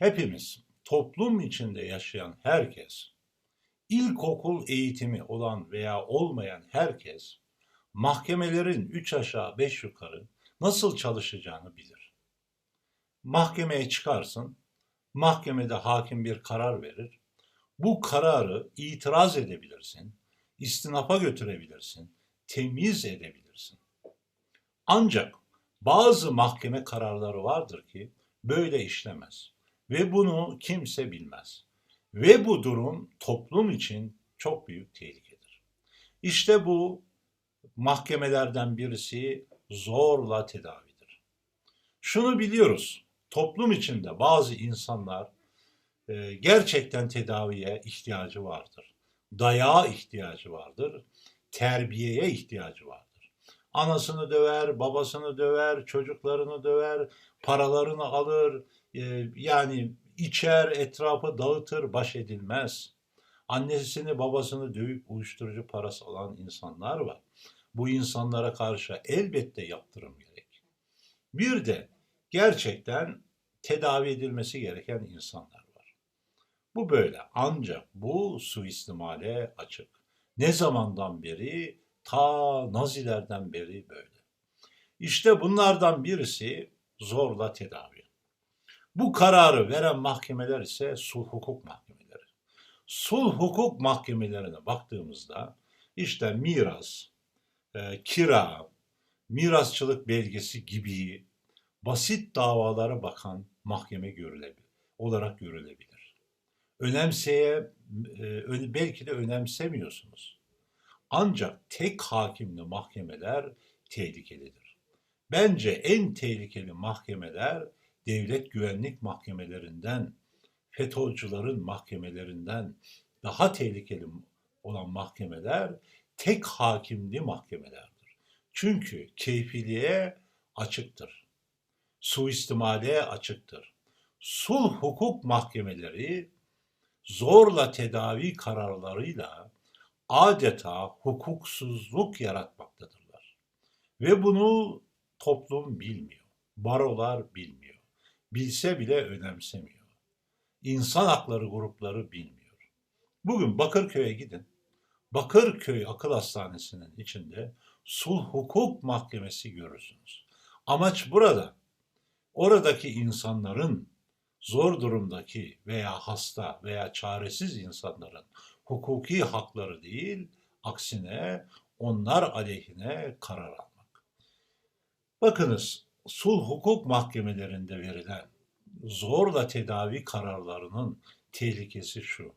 Hepimiz, toplum içinde yaşayan herkes, ilkokul eğitimi olan veya olmayan herkes, mahkemelerin üç aşağı beş yukarı nasıl çalışacağını bilir. Mahkemeye çıkarsın, mahkemede hakim bir karar verir. Bu kararı itiraz edebilirsin, istinafa götürebilirsin, temiz edebilirsin. Ancak bazı mahkeme kararları vardır ki böyle işlemez ve bunu kimse bilmez. Ve bu durum toplum için çok büyük tehlikedir. İşte bu mahkemelerden birisi zorla tedavidir. Şunu biliyoruz, toplum içinde bazı insanlar e, gerçekten tedaviye ihtiyacı vardır. Dayağa ihtiyacı vardır, terbiyeye ihtiyacı vardır. Anasını döver, babasını döver, çocuklarını döver, paralarını alır, yani içer, etrafı dağıtır, baş edilmez. Annesini babasını dövüp uyuşturucu parası alan insanlar var. Bu insanlara karşı elbette yaptırım gerek. Bir de gerçekten tedavi edilmesi gereken insanlar var. Bu böyle ancak bu suistimale açık. Ne zamandan beri? Ta Nazilerden beri böyle. İşte bunlardan birisi zorla tedavi. Bu kararı veren mahkemeler ise sulh hukuk mahkemeleri. Sulh hukuk mahkemelerine baktığımızda işte miras, e, kira, mirasçılık belgesi gibi basit davalara bakan mahkeme görülebilir, olarak görülebilir. Önemseye, e, belki de önemsemiyorsunuz. Ancak tek hakimli mahkemeler tehlikelidir. Bence en tehlikeli mahkemeler devlet güvenlik mahkemelerinden, FETÖ'cülerin mahkemelerinden daha tehlikeli olan mahkemeler tek hakimli mahkemelerdir. Çünkü keyfiliğe açıktır. Suistimale açıktır. Sulh hukuk mahkemeleri zorla tedavi kararlarıyla adeta hukuksuzluk yaratmaktadırlar. Ve bunu toplum bilmiyor. Barolar bilmiyor bilse bile önemsemiyor. İnsan hakları grupları bilmiyor. Bugün Bakırköy'e gidin. Bakırköy Akıl Hastanesi'nin içinde sulh hukuk mahkemesi görürsünüz. Amaç burada oradaki insanların zor durumdaki veya hasta veya çaresiz insanların hukuki hakları değil, aksine onlar aleyhine karar almak. Bakınız sulh hukuk mahkemelerinde verilen zorla tedavi kararlarının tehlikesi şu.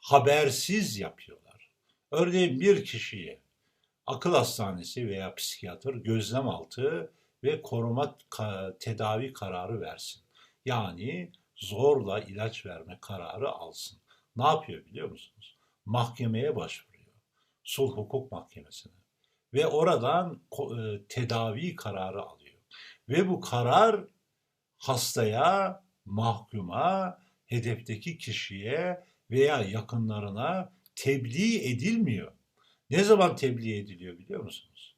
Habersiz yapıyorlar. Örneğin bir kişiye akıl hastanesi veya psikiyatr gözlem altı ve koruma tedavi kararı versin. Yani zorla ilaç verme kararı alsın. Ne yapıyor biliyor musunuz? Mahkemeye başvuruyor. Sulh hukuk mahkemesine. Ve oradan e, tedavi kararı alıyor. Ve bu karar hastaya, mahkuma, hedefteki kişiye veya yakınlarına tebliğ edilmiyor. Ne zaman tebliğ ediliyor biliyor musunuz?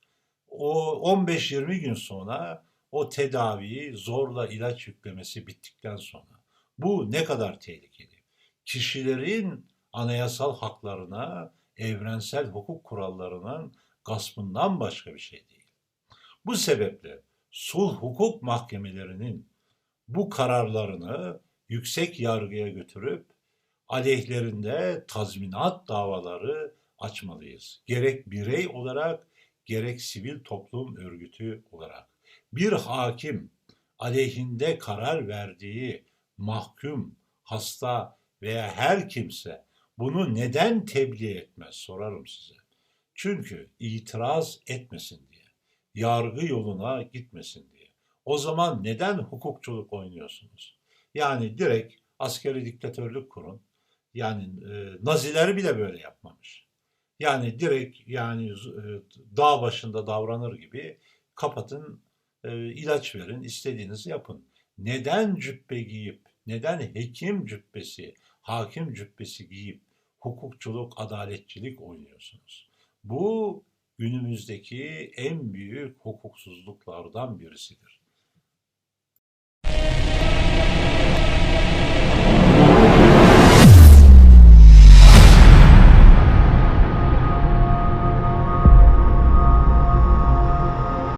O 15-20 gün sonra o tedaviyi zorla ilaç yüklemesi bittikten sonra. Bu ne kadar tehlikeli? Kişilerin anayasal haklarına, evrensel hukuk kurallarının gaspından başka bir şey değil. Bu sebeple sulh hukuk mahkemelerinin bu kararlarını yüksek yargıya götürüp aleyhlerinde tazminat davaları açmalıyız. Gerek birey olarak gerek sivil toplum örgütü olarak. Bir hakim aleyhinde karar verdiği mahkum, hasta veya her kimse bunu neden tebliğ etmez sorarım size. Çünkü itiraz etmesin diye yargı yoluna gitmesin diye. O zaman neden hukukçuluk oynuyorsunuz? Yani direkt askeri diktatörlük kurun. Yani e, Naziler bile böyle yapmamış. Yani direkt yani e, dağ başında davranır gibi kapatın, e, ilaç verin, istediğinizi yapın. Neden cübbe giyip, neden hekim cübbesi, hakim cübbesi giyip hukukçuluk, adaletçilik oynuyorsunuz? Bu günümüzdeki en büyük hukuksuzluklardan birisidir.